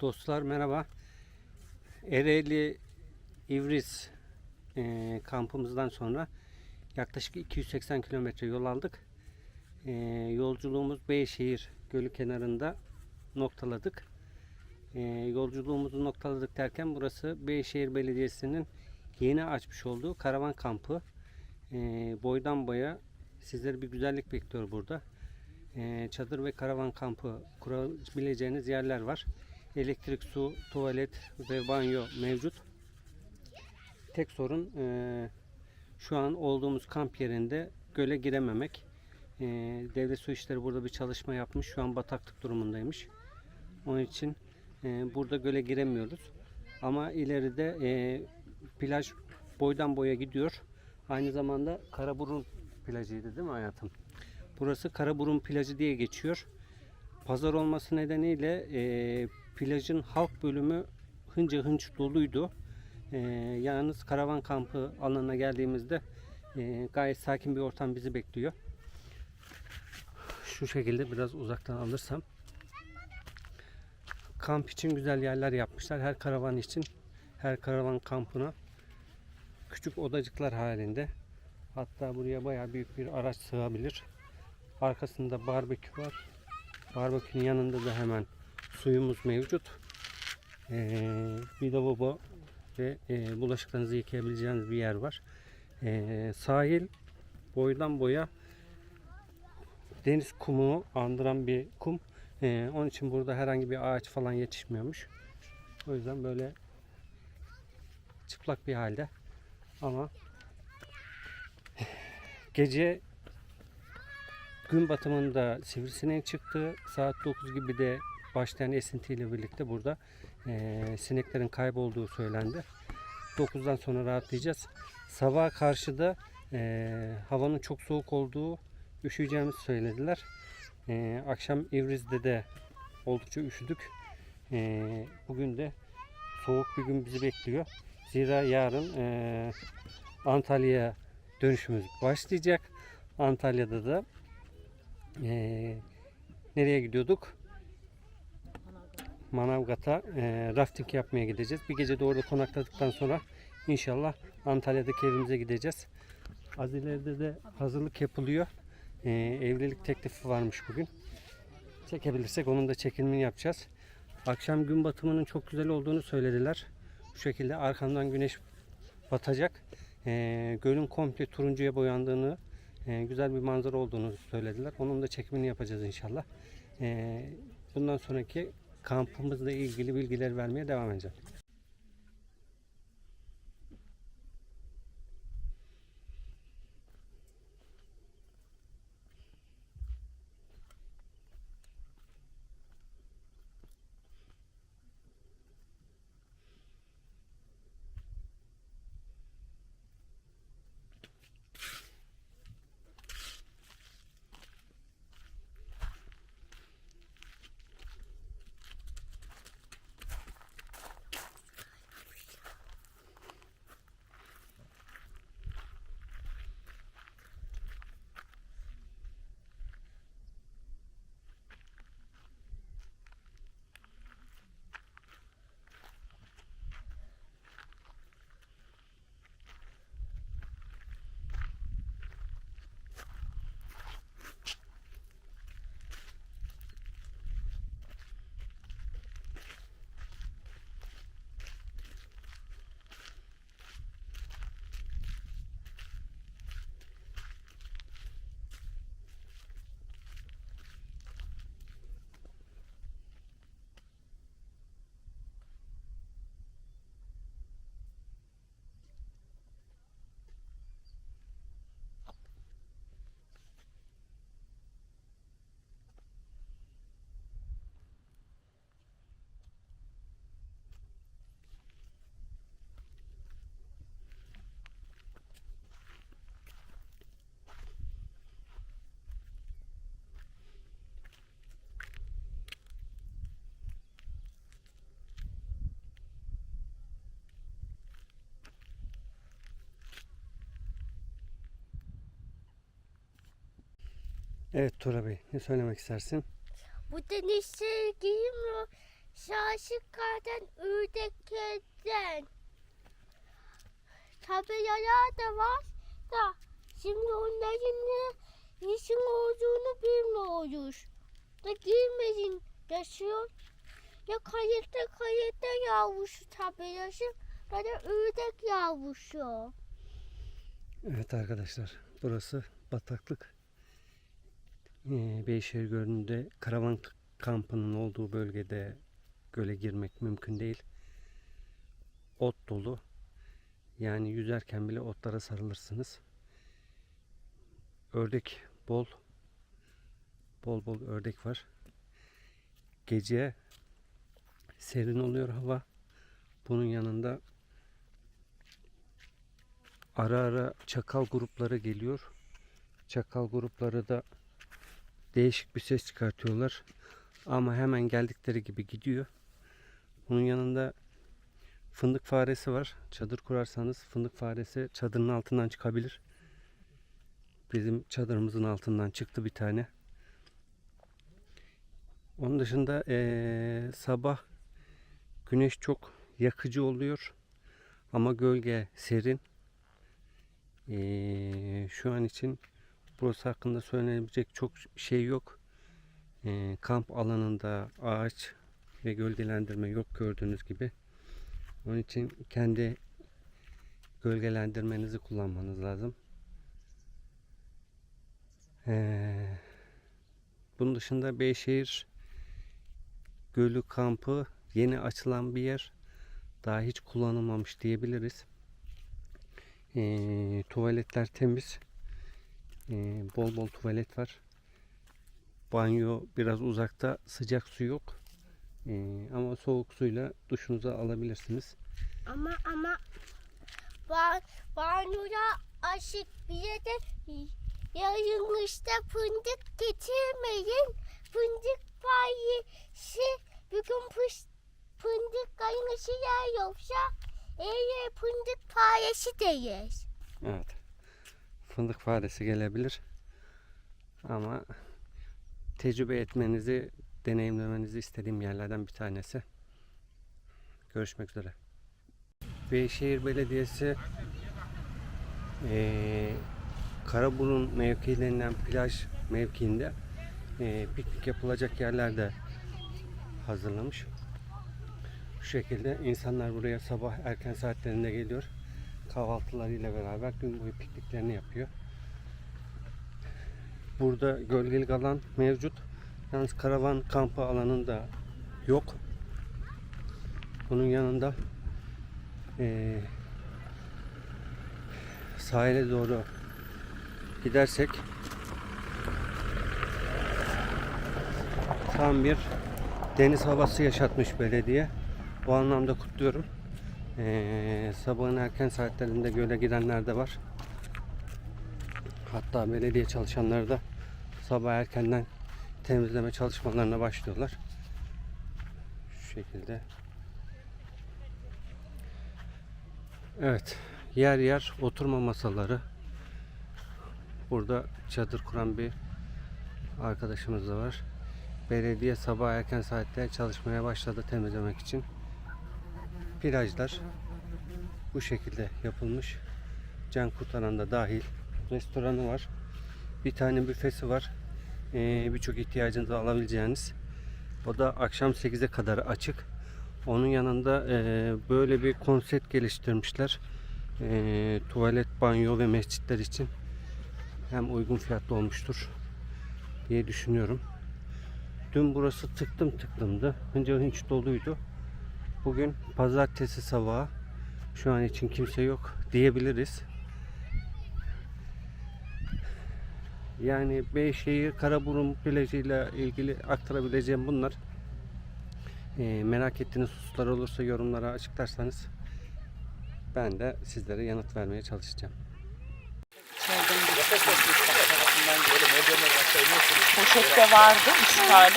Dostlar merhaba. Ereğli İvriz e, kampımızdan sonra yaklaşık 280 kilometre yol aldık. E, yolculuğumuz Beyşehir Gölü kenarında noktaladık. E, yolculuğumuzu noktaladık derken burası Beyşehir Belediyesi'nin yeni açmış olduğu karavan kampı. E, boydan boya sizleri bir güzellik bekliyor burada. E, çadır ve karavan kampı kurabileceğiniz yerler var. Elektrik, su, tuvalet ve banyo mevcut. Tek sorun e, şu an olduğumuz kamp yerinde göle girememek. E, devlet su işleri burada bir çalışma yapmış. Şu an bataklık durumundaymış. Onun için e, burada göle giremiyoruz. Ama ileride e, plaj boydan boya gidiyor. Aynı zamanda Karaburun plajıydı değil mi hayatım? Burası Karaburun plajı diye geçiyor. Pazar olması nedeniyle e, plajın halk bölümü hınca hınç doluydu. E, yalnız karavan kampı alanına geldiğimizde e, gayet sakin bir ortam bizi bekliyor. Şu şekilde biraz uzaktan alırsam. Kamp için güzel yerler yapmışlar. Her karavan için, her karavan kampına küçük odacıklar halinde. Hatta buraya bayağı büyük bir araç sığabilir. Arkasında barbekü var. Barbekünün yanında da hemen suyumuz mevcut. Ee, bir lavabo ve e, bulaşıklarınızı yıkayabileceğiniz bir yer var. Ee, sahil boydan boya deniz kumu andıran bir kum. Ee, onun için burada herhangi bir ağaç falan yetişmiyormuş. O yüzden böyle çıplak bir halde. Ama gece gün batımında sivrisinek çıktı. Saat 9 gibi de başlayan esintiyle birlikte burada eee, sineklerin kaybolduğu söylendi. 9'dan sonra rahatlayacağız. Sabaha karşı da eee, havanın çok soğuk olduğu, üşüyeceğimizi söylediler. Eee, akşam İvriz'de de oldukça üşüdük. Eee, bugün de soğuk bir gün bizi bekliyor. Zira yarın eee, Antalya'ya dönüşümüz başlayacak. Antalya'da da eee, nereye gidiyorduk? Manavgat'a eee, rafting yapmaya gideceğiz. Bir gece de orada konakladıktan sonra inşallah Antalya'daki evimize gideceğiz. Az ileride de hazırlık yapılıyor. Eee, evlilik teklifi varmış bugün. Çekebilirsek onun da çekimini yapacağız. Akşam gün batımının çok güzel olduğunu söylediler. Bu şekilde arkamdan güneş batacak. Eee, gölün komple turuncuya boyandığını, eee, güzel bir manzara olduğunu söylediler. Onun da çekimini yapacağız inşallah. Eee, bundan sonraki kampımızla ilgili bilgiler vermeye devam edeceğim. Evet Tura Bey ne söylemek istersin? Bu denizde giymiyor. Şaşıklardan ördeklerden. Tabelalar da var da şimdi onların ne işin olduğunu bilmiyoruz. Da girmeyin yaşıyor. Ya kayıtta kayıtta yavrusu tabelası ya da ördek yavrusu. Evet arkadaşlar burası bataklık. Ee, Beyşehir Gölü'nde karavan kampının olduğu bölgede göle girmek mümkün değil. Ot dolu. Yani yüzerken bile otlara sarılırsınız. Ördek bol. Bol bol ördek var. Gece serin oluyor hava. Bunun yanında ara ara çakal grupları geliyor. Çakal grupları da değişik bir ses çıkartıyorlar. Ama hemen geldikleri gibi gidiyor. Bunun yanında fındık faresi var. Çadır kurarsanız fındık faresi çadırın altından çıkabilir. Bizim çadırımızın altından çıktı bir tane. Onun dışında eee, sabah güneş çok yakıcı oluyor. Ama gölge serin. Ee, şu an için burası hakkında söylenebilecek çok şey yok. Ee, kamp alanında ağaç ve gölgelendirme yok gördüğünüz gibi. Onun için kendi gölgelendirmenizi kullanmanız lazım. Ee, bunun dışında Beyşehir Gölü kampı yeni açılan bir yer. Daha hiç kullanılmamış diyebiliriz. Ee, tuvaletler temiz. Ee, bol bol tuvalet var. Banyo biraz uzakta. Sıcak su yok. Ee, ama soğuk suyla duşunuzu alabilirsiniz. Ama ama ba banyoya aşık bir de yayınmışta fındık getirmeyin. Fındık payışı bugün pış, fındık kaynaşı yer yoksa eğer fındık payışı değil. Evet. Fındık faresi gelebilir. Ama tecrübe etmenizi, deneyimlemenizi istediğim yerlerden bir tanesi. Görüşmek üzere. Beyşehir Belediyesi eee Karaburun mevkilerinden plaj mevkiinde eee, piknik yapılacak yerler de hazırlamış. Şu şekilde insanlar buraya sabah erken saatlerinde geliyor kahvaltılarıyla beraber gün boyu pikniklerini yapıyor. Burada gölgelik alan mevcut. Yalnız karavan kampı alanında yok. Bunun yanında eee sahile doğru gidersek tam bir deniz havası yaşatmış belediye. Bu anlamda kutluyorum. Ee, sabahın erken saatlerinde göle gidenler de var. Hatta belediye çalışanları da sabah erkenden temizleme çalışmalarına başlıyorlar. Şu şekilde. Evet. Yer yer oturma masaları. Burada çadır kuran bir arkadaşımız da var. Belediye sabah erken saatte çalışmaya başladı temizlemek için. Plajlar bu şekilde yapılmış. Can kurtaran da dahil. Restoranı var. Bir tane büfesi var. Ee, Birçok ihtiyacınızı alabileceğiniz. O da akşam 8'e kadar açık. Onun yanında e, böyle bir konsept geliştirmişler. E, tuvalet, banyo ve mescitler için hem uygun fiyatlı olmuştur diye düşünüyorum. Dün burası tıktım tıklımdı. Önce hiç doluydu. Bugün pazartesi sabahı. Şu an için kimse yok diyebiliriz. Yani Beyşehir Karaburun plajı ile ilgili aktarabileceğim bunlar. Ee, merak ettiğiniz hususlar olursa yorumlara açıklarsanız ben de sizlere yanıt vermeye çalışacağım. Poşette vardı üç tane.